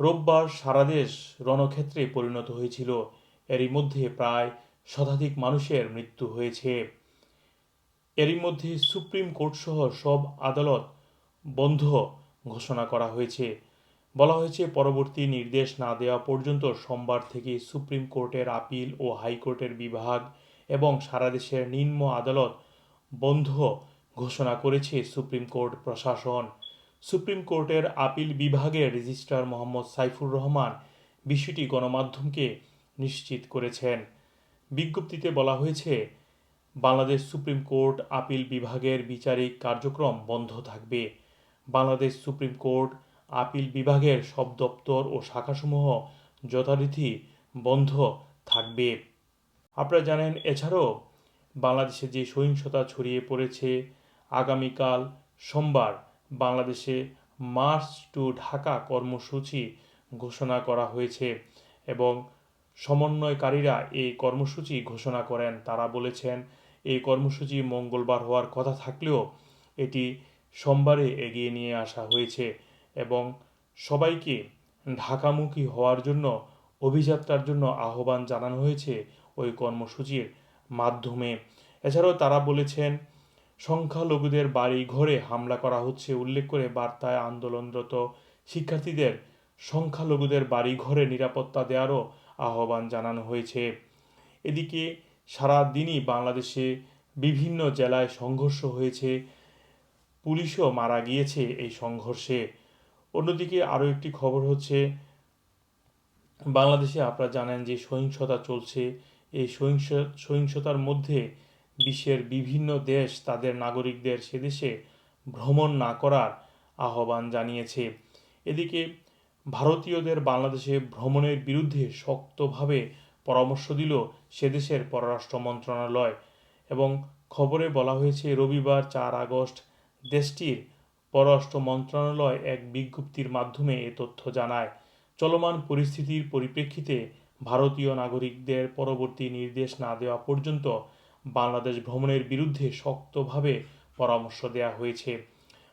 রোববার সারা দেশ রণক্ষেত্রে পরিণত হয়েছিল। এরই মধ্যে প্রায় শতাধিক মানুষের মৃত্যু হয়েছে। এরই মধ্যে সুপ্রিম কোর্ট সহ সব আদালত বন্ধ ঘোষণা করা হয়েছে। বলা হয়েছে, পরবর্তী নির্দেশ না দেওয়া পর্যন্ত সোমবার থেকে সুপ্রিম কোর্টের আপিল ও হাইকোর্টের বিভাগ এবং সারা দেশের নিম্ন আদালত বন্ধ ঘোষণা করেছে সুপ্রিম কোর্ট প্রশাসন। সুপ্রিম কোর্টের আপিল বিভাগের রেজিস্ট্রার মোহাম্মদ সাইফুর রহমান বিষয়টি গণমাধ্যমকে নিশ্চিত করেছেন। বিজ্ঞপ্তিতে বলা হয়েছে, বাংলাদেশ সুপ্রিম কোর্ট আপিল বিভাগের বিচারিক কার্যক্রম বন্ধ থাকবে। বাংলাদেশ সুপ্রিম কোর্ট আপিল বিভাগের সব দপ্তর ও শাখাসমূহ যথারীতি বন্ধ থাকবে। আপনারা জানেন, এছাড়াও বাংলাদেশে যে সহিংসতা ছড়িয়ে পড়েছে, আগামীকাল সোমবার বাংলাদেশে মার্চ টু ঢাকা কর্মসূচি ঘোষণা করা হয়েছে এবং সমন্বয়কারীরা এই কর্মসূচি ঘোষণা করেন। তারা বলেছেন, এই কর্মসূচি মঙ্গলবার হওয়ার কথা থাকলেও এটি সোমবারে এগিয়ে নিয়ে আসা হয়েছে এবং সবাইকে ঢাকামুখী হওয়ার জন্য, অভিযাত্রার জন্য আহ্বান জানানো হয়েছে ওই কর্মসূচির মাধ্যমে। এছাড়াও তারা বলেছেন সংখ্যালঘুদের বাড়ি ঘরে হামলা করা হচ্ছে উল্লেখ করে বার্তায় আন্দোলনরত শিক্ষার্থীদের সংখ্যালঘুদের বাড়ি ঘরে নিরাপত্তা দেওয়ারও আহ্বান জানানো হয়েছে। এদিকে সারা দিনই বাংলাদেশে বিভিন্ন জেলায় সংঘর্ষ হয়েছে, পুলিশও মারা গিয়েছে এই সংঘর্ষে। অন্যদিকে আরও একটি খবর হচ্ছে, বাংলাদেশে আপনারা জানেন যে সহিংসতা চলছে। এই সহিংস, সহিংসতার মধ্যে বিশ্বের বিভিন্ন দেশ তাদের নাগরিকদের সেদেশে ভ্রমণ না করার আহ্বান জানিয়েছে। এদিকে ভারতীয়দের বাংলাদেশে ভ্রমণের বিরুদ্ধে শক্তভাবে পরামর্শ দিল সেদেশের পররাষ্ট্র মন্ত্রণালয় এবং খবরে বলা হয়েছে, রবিবার চার আগস্ট দেশটির পররাষ্ট্র মন্ত্রণালয় এক বিজ্ঞপ্তির মাধ্যমে এ তথ্য জানায়। চলমান পরিস্থিতির পরিপ্রেক্ষিতে ভারতীয় নাগরিকদের পরবর্তী নির্দেশ না দেওয়া পর্যন্ত বাংলাদেশ ভ্রমণের বিরুদ্ধে শক্তভাবে পরামর্শ দেওয়া হয়েছে।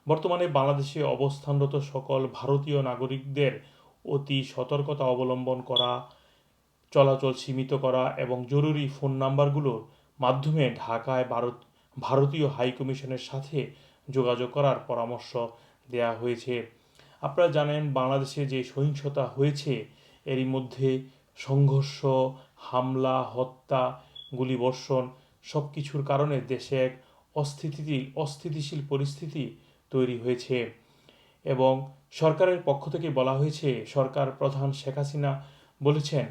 বর্তমানে বাংলাদেশে অবস্থানরত সকল ভারতীয় নাগরিকদের অতি সতর্কতা অবলম্বন করা, চলাচল সীমিত করা এবং জরুরি ফোন নাম্বারগুলোর মাধ্যমে ঢাকায় ভারত, ভারতীয় হাইকমিশনের সাথে যোগাযোগ করার পরামর্শ দেয়া হয়েছে। আপনারা জানেন, বাংলাদেশে যে সহিংসতা হয়েছে, এরই মধ্যে সংঘর্ষ, হামলা, হত্যা, গুলিবর্ষণ সব কিছুর কারণে দেশে এক অস্থিতিশীল অস্থিতিশীল পরিস্থিতি তৈরি হয়েছে। এবং সরকারের পক্ষ থেকে বলা হয়েছে, সরকার প্রধান শেখ হাসিনা বলেছেন,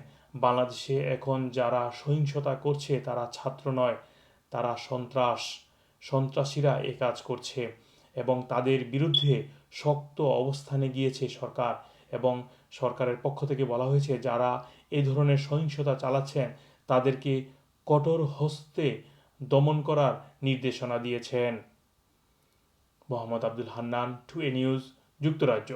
বাংলাদেশে এখন যারা সহিংসতা করছে তারা ছাত্র নয়, তারা সন্ত্রাস, সন্ত্রাসীরা এ কাজ করছে এবং তাদের বিরুদ্ধে শক্ত অবস্থানে গিয়েছে সরকার এবং সরকারের পক্ষ থেকে বলা হয়েছে, যারা এই ধরনের সহিংসতা চালাচ্ছেন তাদেরকে কঠোর হস্তে দমন করার নির্দেশনা দিয়েছেন। Mohammad Abdul Hannan to A news যুক্তরাজ্য।